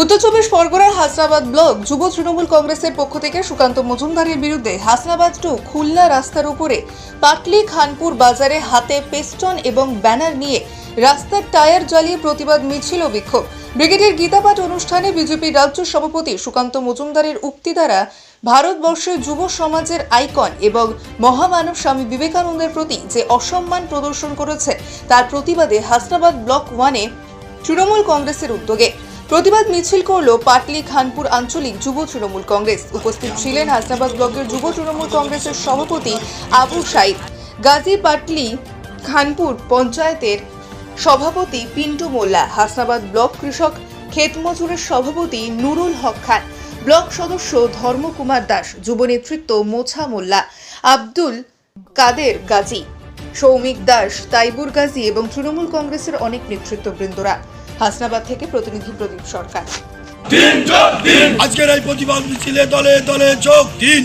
উত্তর চব্বিশ পরগনার হাসনাবাদ ব্লক যুব তৃণমূল কংগ্রেসের পক্ষ থেকে সুকান্ত মজুমদারের বিরুদ্ধে হাসনাবাদ টু খুলনা রাস্তার উপরে পাটলি খানপুর বাজারে হাতে পেস্টন এবং ব্যানার নিয়ে রাস্তার টায়ার জ্বালিয়ে প্রতিবাদ মিছিল বিক্ষোভ। ব্রিগেডের গীতাপাঠ অনুষ্ঠানে বিজেপির রাজ্য সভাপতি সুকান্ত মজুমদারের উক্তি দ্বারা ভারতবর্ষের যুব সমাজের আইকন এবং মহামানব স্বামী বিবেকানন্দের প্রতি যে অসম্মান প্রদর্শন করেছে, তার প্রতিবাদে হাসনাবাদ ব্লক ওয়ানে তৃণমূল কংগ্রেসের উদ্যোগে প্রতিবাদ মিছিল করল পাটলি খানপুর আঞ্চলিক যুব তৃণমূল কংগ্রেস। উপস্থিত ছিলেন হাসনাবাদ ব্লকের যুব তৃণমূল কংগ্রেসের সভাপতি আবু সাইদ। গাজী পাটলি খানপুর পঞ্চায়েতের সভাপতি পিন্টু মোল্লা। হাসনাবাদ ব্লক কৃষক ক্ষেত মজুরের সভাপতি নুরুল হক খান। ব্লক সদস্য ধর্মকুমার দাস। যুব নেতৃত্ব মোছা মোল্লা। আব্দুল কাদের গাজী। সৌমিক দাস, তাইবুর গাজী এবং তৃণমূল কংগ্রেসের অনেক নেতৃত্ববৃন্দরা। হাসনাবাদ থেকে প্রতিনিধি প্রদীপ সরকার। আজকের এই প্রতিবাদ মিছিলে দলে দলে যোগ দিন।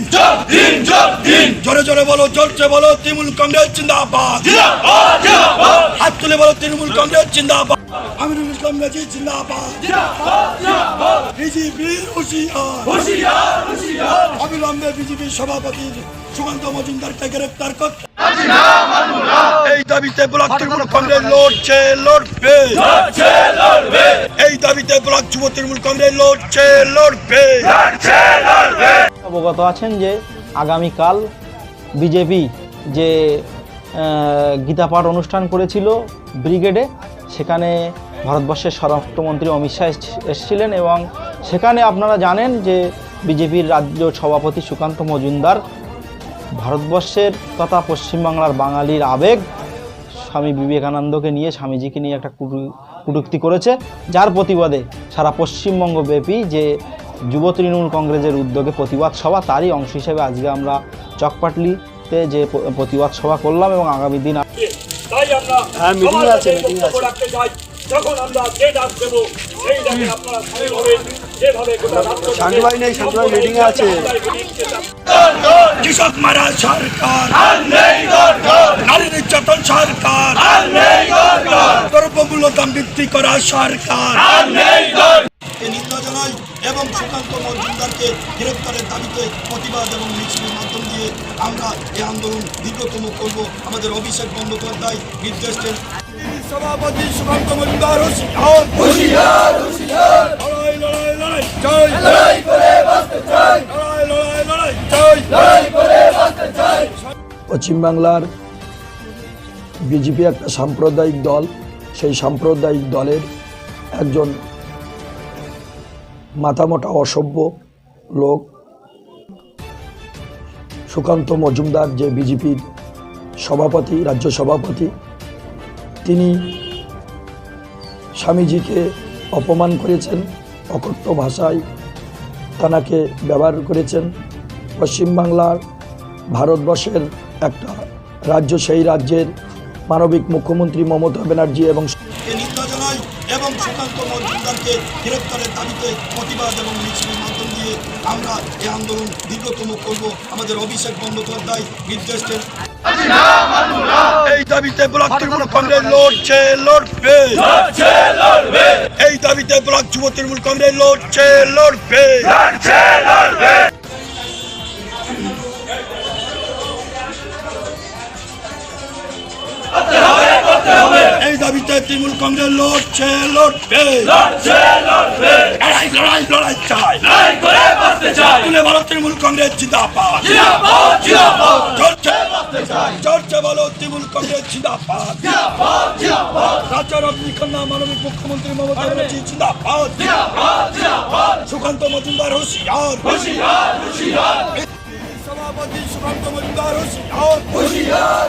জোরে জোরে বলো জোরছে বলো তৃণমূল কংগ্রেস জিন্দাবাদ। হাত তুলে বলো তৃণমূল কংগ্রেস জিন্দাবাদ। আমিরুল ইসলাম গাজী জিন্দাবাদ। বিজেপির হুশিয়ার। বিজেপির সভাপতি সুকান্ত মজুমদারকে গ্রেপ্তার করতে দাবিতে ব্লক তৃণমূল কংগ্রেস লড়ছে লড়বে। এই দাবিতে ব্লক যুব তৃণমূল কংগ্রেস লড়ছে লড়বে। অবগত আছেন যে আগামীকাল বিজেপি যে গীতাপাঠ অনুষ্ঠান করেছিল ব্রিগেডে সেখানে ভারতবর্ষের স্বরাষ্ট্রমন্ত্রী অমিত শাহ এস- এসেছিলেন এবং সেখানে আপনারা জানেন যে বিজেপির রাজ্য সভাপতি সুকান্ত মজুমদার ভারতবর্ষের তথা পশ্চিমবাংলার বাঙালির আবেগ স্বামী বিবেকানন্দকে নিয়ে স্বামীজিকে নিয়ে একটা কুটু- কটূক্তি করেছে যার প্রতিবাদে সারা পশ্চিমবঙ্গ ব্যাপী যে যুব তৃণমূল কংগ্রেসের উদ্যোগে প্রতিবাদ সভা তারই অংশ হিসেবে আজকে আমরা চকপাটলিতে যে প্রতিবাদ সভা করলাম এবং আগামী দিন আমরা হ্যাঁ, যখন আমরা যে ডাক দেব সেই ডাকে আপনারা সামিল হবেন যেভাবে গোটা রাষ্ট্র শান্তি ভাই নেই, শান্তি ভাই meeting এ আছে। কৃষক মারা সরকার। আর নেই নারী নির্যাতন সরকার। আর নেই দরকার দ্রব্যমূল্য দাম বৃদ্ধি করা সরকার। এবং সুকান্ত মজুমদারকে গ্রেপ্তারের দাবিতে প্রতিবাদ এবং মিছিলের মাধ্যম দিয়ে আমরা এই আন্দোলন দীর্ঘতম করব। আমাদের অভিষেক বন্দ্যোপাধ্যায় নির্দেশ দেন। সভাপতি সুকান্ত মজুমদার হুঁশিয়ার হুশিয়ার পশ্চিমবাংলার বিজেপি একটা সাম্প্রদায়িক দল। সেই সাম্প্রদায়িক দলের একজন মাথামোটা অসভ্য লোক, সুকান্ত মজুমদার, যে বিজেপির সভাপতি, রাজ্য সভাপতি। তিনি স্বামীজিকে অপমান করেছেন, অকথ্য ভাষায় তানাকে ব্যবহার করেছেন। পশ্চিমবাংলার ভারতবর্ষের একটা রাজ্য সেই রাজ্যের মানবিক মুখ্যমন্ত্রী মমতা ব্যানার্জি এবং এ এবং সুকান্ত মজুমদারকে গ্রেপ্তারের দাবিতে প্রতিবাদ এবং মিছিলের মাধ্যম দিয়ে আমরা এই আন্দোলন দীর্ঘতম করব। আমাদের অভিষেক বন্দ্যোপাধ্যায় নির্দেশ এই দাবিতে ব্লক তৃণমূল কংগ্রেস লড়ছে লড়বে। লড়ছে লড়বে। এই দাবিতে ব্লক যুব তৃণমূল কংগ্রেস লড়ছে লড়বে। তৃণমূল কংগ্রেস লড়ছে লড়বে। লড়াই লড়াই লড়াই চাই। তুলে ভারত তৃণমূল কংগ্রেস জিন্দাবাদ। চলছে বলো তৃণমূল কংগ্রেস জিন্দাবাদ। জিন্দাবাদ রাজ্যের অগ্নিকন্যা মানবিক মুখ্যমন্ত্রী মমতা ব্যানার্জি জিন্দাবাদ। সুকান্ত মজুমদার হুঁশিয়ার। সভাপতি সুকান্ত মজুমদার হুঁশিয়ার। হুশিয়ার